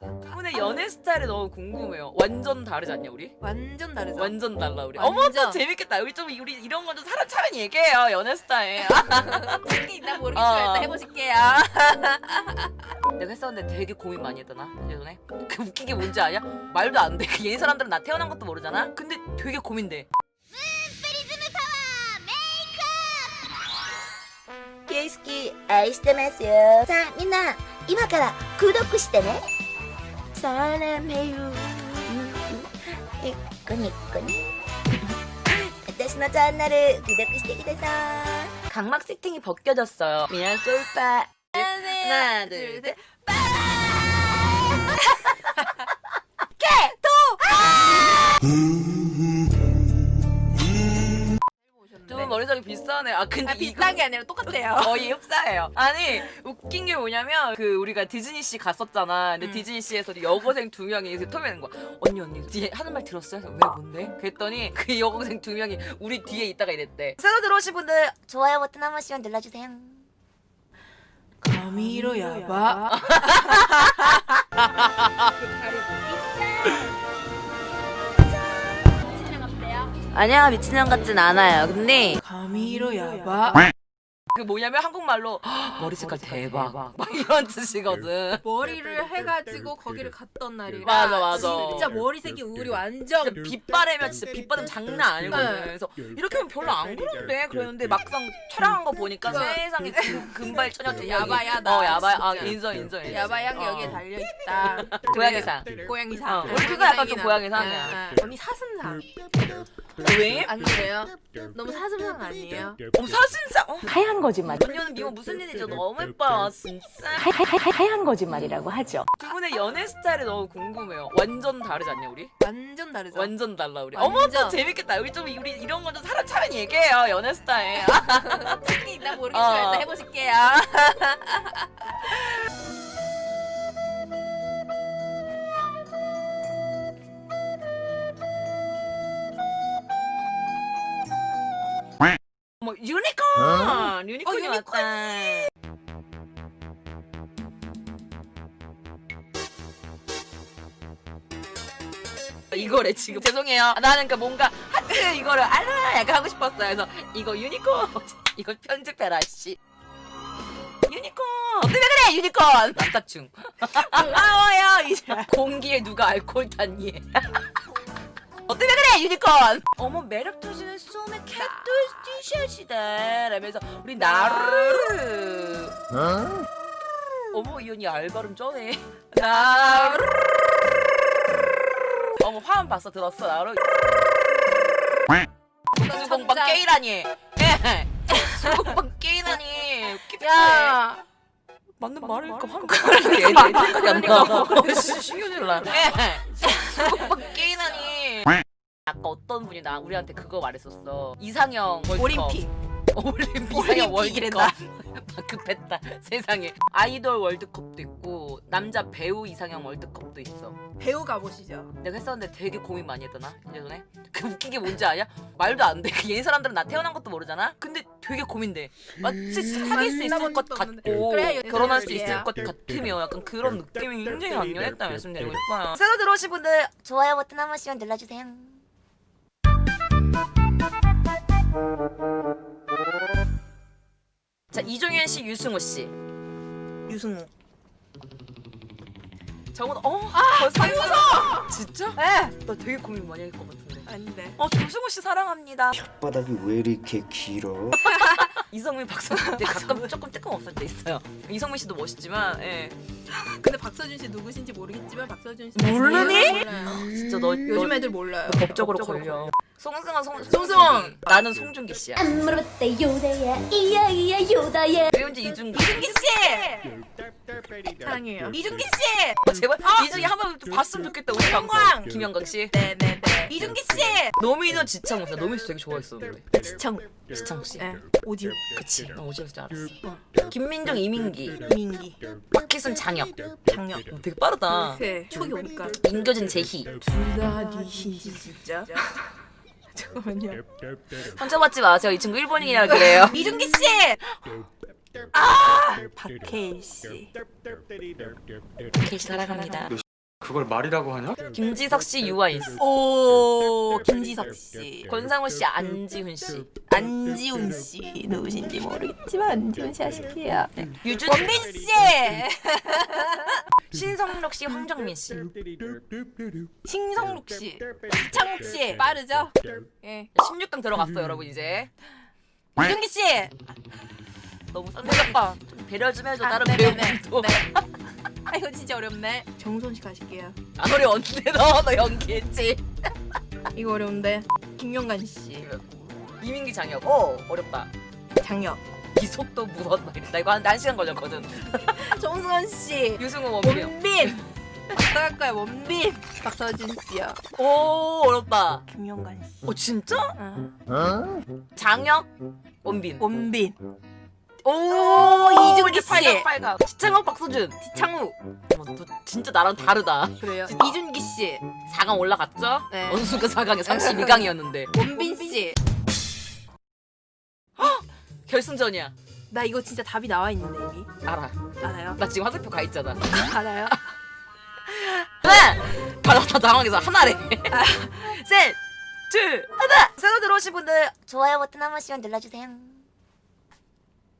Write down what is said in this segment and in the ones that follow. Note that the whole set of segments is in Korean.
근데 연애 스타일이 너무 궁금해요. 완전 다르지 않냐 우리? 완전 다르죠. 완전 달라 우리. 완전. 어머 또 재밌겠다. 우리 좀 우리 이런 거 좀 사람 차면 얘기해요. 연애 스타일. 특히 있나 모르겠지만 어. 일단 해보실게요. 내가 했었는데 되게 고민 많이 했잖아 예전에. 그 웃긴 게 뭔지 아냐? 말도 안 돼. 그 얘 사람들은 나 태어난 것도 모르잖아. 근데 되게 고민돼. ケイスキ愛してますよさあみんな今から購読してね サラメユニッコニッコに私のチャンネル購読してください 각막 세팅이 벗겨졌어요. 미안 솔빠. 하나 둘 셋. 두 분 머리색이 비슷하네. 아 근데 아, 이거 비슷한 게 아니라 똑같아요. 거의 흡사해요. 아니 웃긴 게 뭐냐면 그 우리가 디즈니씨 갔었잖아. 근데 음. 디즈니씨에서 여고생 두 명이 이렇게 터미는 거야. 언니 언니 뒤에 하는 말 들었어요? 그래서 왜 뭔데? 그랬더니 그 여고생 두 명이 우리 뒤에 있다가 이랬대. 새로 들어오신 분들 좋아요 버튼 한 번씩만 눌러주세요 가미로 야바. 아니야 미친년 같진 않아요. 근데 가미로 야바. 그 뭐냐면 한국말로 "헉, 머리 색깔 대박 막 이런 뜻이거든. 머리를 해가지고 거기를 갔던 날이라. 맞아, 맞아. 진짜 머리색이 우리 완전 진짜 바르면 진짜 빛 바르면 장난 아니거든. 네. 그래서 이렇게 하면 별로 안 그런데 그랬는데 막상 촬영한 거 보니까 그- 세상에 그 금발 처녀 두 명이 야바야다, 어 야바 아 진짜. 인정 인정. 인정. 야바양 어. 여기에 달려 있다. 고양이상. 고양이상. 어, 우리 그거 약간 좀 고양이상이야. 네, 네. 언니 사슴상. 왜? 안 그래요? 너무 사슴상 아니에요? 어 사슴상. 어. 하얀 거짓말. 언니는 미모 무슨 일이죠? 너무 예뻐 진짜. 하, 하, 하얀 거짓말이라고 하죠. 두 분의 연애 스타일이 너무 궁금해요. 완전 다르지 않냐 우리? 완전 다르죠. 완전 달라 우리. 완전. 어머 또 재밌겠다. 우리 좀 우리 이런 거좀 사람 차면 얘기해요. 연애 스타일. 특히 있나 모르겠지만 어. 일단 해보실게요. 왔다. 이거래 지금. 죄송해요. 나는 그러니까 뭔가 하트 이거를 알라 약간 하고 싶었어요. 그래서 이거 유니콘! 이거 편집해라 씨. 유니콘! 어떻게 그래 유니콘! 남자충. 아워요 이제. 공기에 누가 알코올 탔니? 어떻게 그래 유니콘! 어머 매력 터지 는 소매 캣돌 티셔츠다. 라면서 우리 나르 어머 이 언니 알바름 쩌네. 나르 어머 화음 봤어 들었어 나르 수공방. 게이라니. 예 수공방 게이라니. 야, 맞는 말이니까 화음 애들 애들까지 안 나와 신경질 나. 수공방 게이라니 아까 어떤 분이 나 우리한테 그거 말했었어. 이상형 월드컵. 올림픽. 올림픽. 이상형 올림픽이란다. 월드컵 급했다 세상에. 아이돌 월드컵도 있고 남자 배우 이상형 월드컵도 있어. 배우 가보시죠. 내가 했었는데 되게 고민 많이 했잖아 예전에? 그 웃긴 게 뭔지 아냐? 말도 안돼얘 사람들은 나 태어난 것도 모르잖아? 근데 되게 고민돼. 마치 사귈 수 있을 만나본 것 적도 없는데. 같고 그래, 결혼할 수. 있을 것 같으며 약간 그런 느낌이 굉장히 강렬했다 말씀드리고 싶어요. 새로 들어오신 분들 좋아요 버튼 한 번씩만 눌러주세요 자 이종현 씨 유승호 씨 유승우. 저보다 어? 아 상무서 진짜? 에? 나 되게 고민 많이 할 것 같은데 아닌데. 어 조승우 씨 사랑합니다 바닥이 왜 이렇게 길어? 이성민 박성민 때 가끔 조금 뜨끔 없을 때 있어요 이성민 씨도 멋있지만 예. 근데 박서준 씨 누구신지 모르겠지만 박서준 씨 모르니? 몰라요. 진짜 너 요즘 너 애들 몰라요. 법적으로 걸려 송승헌 송 송승헌! 나는 송중기 씨야 안 물어봤대 요다야 이야 이야 요다야 배우인지 이준기 이준기 씨 사랑해요. 이준기 씨 어, 제발 이준기 한번 봤으면 좋겠다 우리 방송 김영광! 김영광 씨 네네네. 이준기 씨. 노미는 지창호 씨 노미 씨 되게 좋아했었는데 지창. 지창호 씨 네. 오디오. 그치 나 오지할 줄 알았어 김민정 이민기 민기. 박희순 장혁 장혁. 어, 되게 빠르다 그 촉이 오니까. 민교진 제희 둘다 니신지 진짜. 잠깐만요. 혼자 받지 마세요 이 친구 일본인이라 그래요 이준기 씨. 아 박혜일 씨. 케이 사랑합니다 그걸 말이라고 하냐? 김지석 씨, 유아인 씨, 오 김지석 씨, 권상우 씨, 안지훈 씨, 안지훈 씨 누구신지 모르겠지만 안지훈 씨 아실게요. 네. 유준 원빈 씨, 신성록 씨, 황정민 씨. 신성록 씨, 이창욱 씨 빠르죠? 예. 16강 들어갔어 여러분 이제. 이준기 씨. 너무 쌍배오빠 좀 배려 좀 해줘 아, 다른 네네네. 배우들도. 네. 아 이거 진짜 어렵네. 정선 씨 가실게요. 안 어려웠는데 너, 너 연기했지. 이거 어려운데. 김용관 씨, 이민기 장혁. 어 어렵다. 장혁, 이 속도 무엇 말이야. 나 이거 한, 한 시간 걸렸거든. 정수원 씨, 유승우 원빈. 원빈. 어떡할 거야 원빈. 박서준 씨요. 오 어렵다. 김용관 씨. 어 진짜? 어. 장혁 원빈. 원빈. 오 이준기 씨. 8강 8강. 지창욱 박서준. 창욱. 어, 너 진짜 나랑 다르다. 그래요. 이준기 씨, 4강 올라갔죠? 네. 어느 순간 4강에 32강이었는데 원빈 씨. 결승전이야. 나 이거 진짜 답이 나와 있는데 이미. 알아. 알아요? 나 지금 화살표 가 있잖아. 알아요? 하나! 다 당황해서 하나래. 셋! 둘! 하나! 새로 들어오신 분들 좋아요 버튼 한 번씩만 눌러주세요.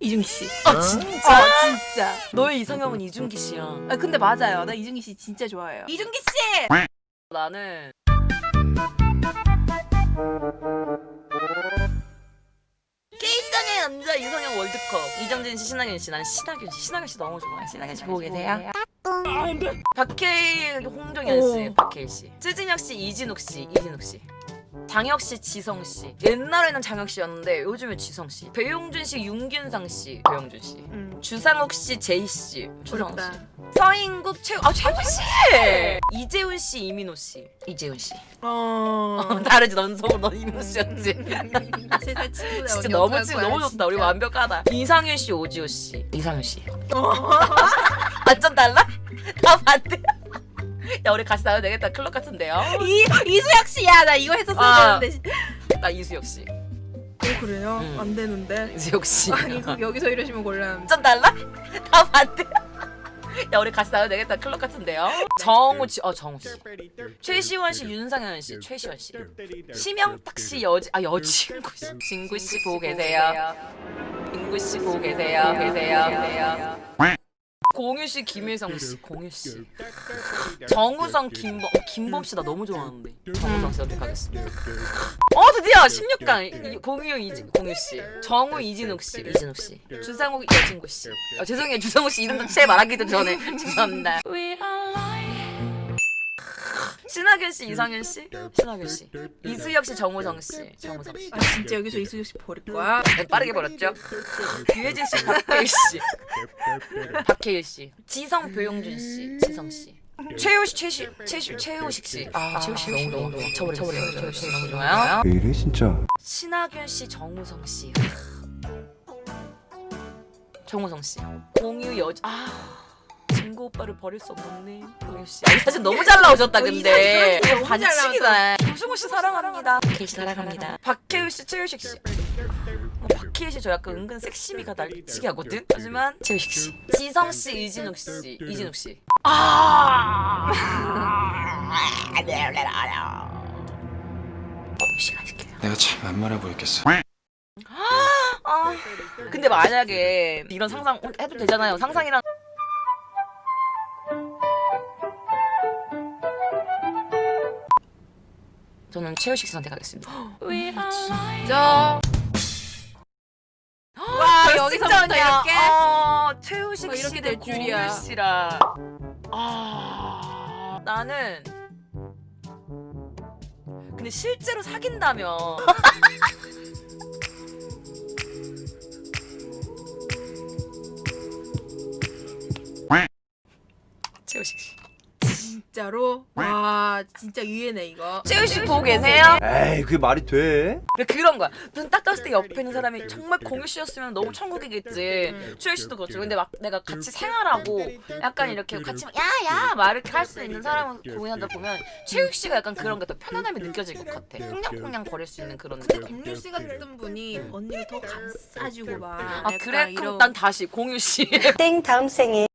이준기 씨. 아 진짜? 아 진짜. 너의 이상형은 이준기 씨야. 아 근데 맞아요. 나 이준기 씨 진짜 좋아해요. 이준기 씨. 나는 남자 이상형 월드컵 이정진 씨, 신하균 씨, 난 신하균 씨, 신하균 씨 너무 좋아해. 신하균 씨 보고 계세요? 박해일, 홍정현 씨, 오. 박해일 씨, 최진혁 씨, 이진욱 씨, 이진욱 씨. 장혁 씨, 지성 씨. 옛날에는 장혁 씨였는데 요즘에 지성 씨. 배용준 씨, 윤균상 씨, 배용준 씨. 음. 주상욱 씨, 제이 씨, 주상욱 씨. 어렵다. 서인국 최, 아 최고 씨. 이재훈 씨, 이민호 씨, 이재훈 씨. 어. 다르지 넌 서울 넌 이민호 씨였지. 친구들 진짜 너무 거야, 너무 좋다. 우리. 완벽하다. 이상윤 씨, 오지호 씨, 이상윤 씨. 완전 달라? 다 반대. 야 우리 같이 나가야 되겠다. 클럽 같은데요. 이 이수혁 씨야 나 이거 했었어야 아. 되는데. 나 이수혁 씨, 어 그래요? 음. 안 되는데. 이수혁 씨. 아니 그 여기서 이러시면 곤란. 완전 달라? 다 반대. 야 우리 같이 나가야 되겠다. 클럽 같은데요. 정우 씨, 어 정우 씨. 최시원 씨, 윤상현 씨, 최시원 씨. 심영탁 씨 여지 아 여친구 씨. 진구 씨 보고 계세요. 진구 씨 보고 계세요. 계세요. 계세요. 공유 씨, 김일성 씨, 공유 씨. 정우성, 김범, 어, 김범 씨 나 너무 좋아하는데. 정우성 씨 선택하겠습니다. 어 드디어 16강 공유 이지 공유 씨, 정우 이진욱 씨, 이진욱 씨, 주상욱 여진구 씨. 아, 죄송해요. 주상욱 씨 이름 자체 말하기도 전에. 죄송합니다. 신하균 씨, 이상윤 씨, 신하균 씨, 이수혁 씨, 정우성 씨, 정우성 씨. 아 진짜 여기서 이수혁 씨 버릴 거야? 네, 빠르게 버렸죠. 유해진 씨, 박해일 씨, 박해일 씨, 지성 배용준 씨, 지성 씨. 씨, 최시, 최시, 최효식 씨. 아, 최효식 씨 너무 너무 너무 쳐버렸어요. 최효식 씨 너무 좋아요. 왜 이래 진짜 신하균 씨, 정우성 씨. 정우성 씨. 공유 여자. 아. 진구 오빠를 버릴 수 없네. 공유 씨. 아, 이 사진 너무 잘 나오셨다 어, 이 근데. 사진 너무 잘 반칙이다. 김승우 씨 사랑합니다. 박혜일 씨 사랑합니다. 박혜율 씨, 최효식 씨. 어, 박혜일 씨저 약간 은근 섹시미가 날치기 하거든. 하지만 최효식 씨. 지성 씨, 이진욱 씨, 이진욱 씨. 아. 공유 씨 가실게요. 내가 참 만만해 보였겠어. 아, 근데 만약에 이런 상상 해도 되잖아요. 상상이랑 저는 최효식 씨 선택하겠습니다. 진짜. 와 여기서부터 이렇게. 어, 최효식 어, 이렇게 씨될 줄이야. 씨라. 아, 나는 근데 실제로 사귄다면 최효식 씨. 진짜로? 와 진짜 의외네 이거. 최효식 씨 보고 계세요? 에이 그게 말이 돼? 그러니까 그런 거야. 눈딱 떴을 때 옆에 있는 사람이 정말 공유 씨였으면 너무 천국이겠지. 최효 씨도 그렇죠. 근데 막 내가 같이 생활하고 약간 이렇게 같이 야야 막 이렇게 할 수 있는 사람을 고민하다 보면 최욱 씨가 약간 그런 게 더 편안함이 느껴질 것 같아. 콩냥콩냥 거릴 수 있는 그런 근데 느낌. 공유 씨 같은 분이 언니를 더 감싸주고 막. 아 약간 그래? 이런- 그럼 난 다시 공유 씨. 땡 다음 생에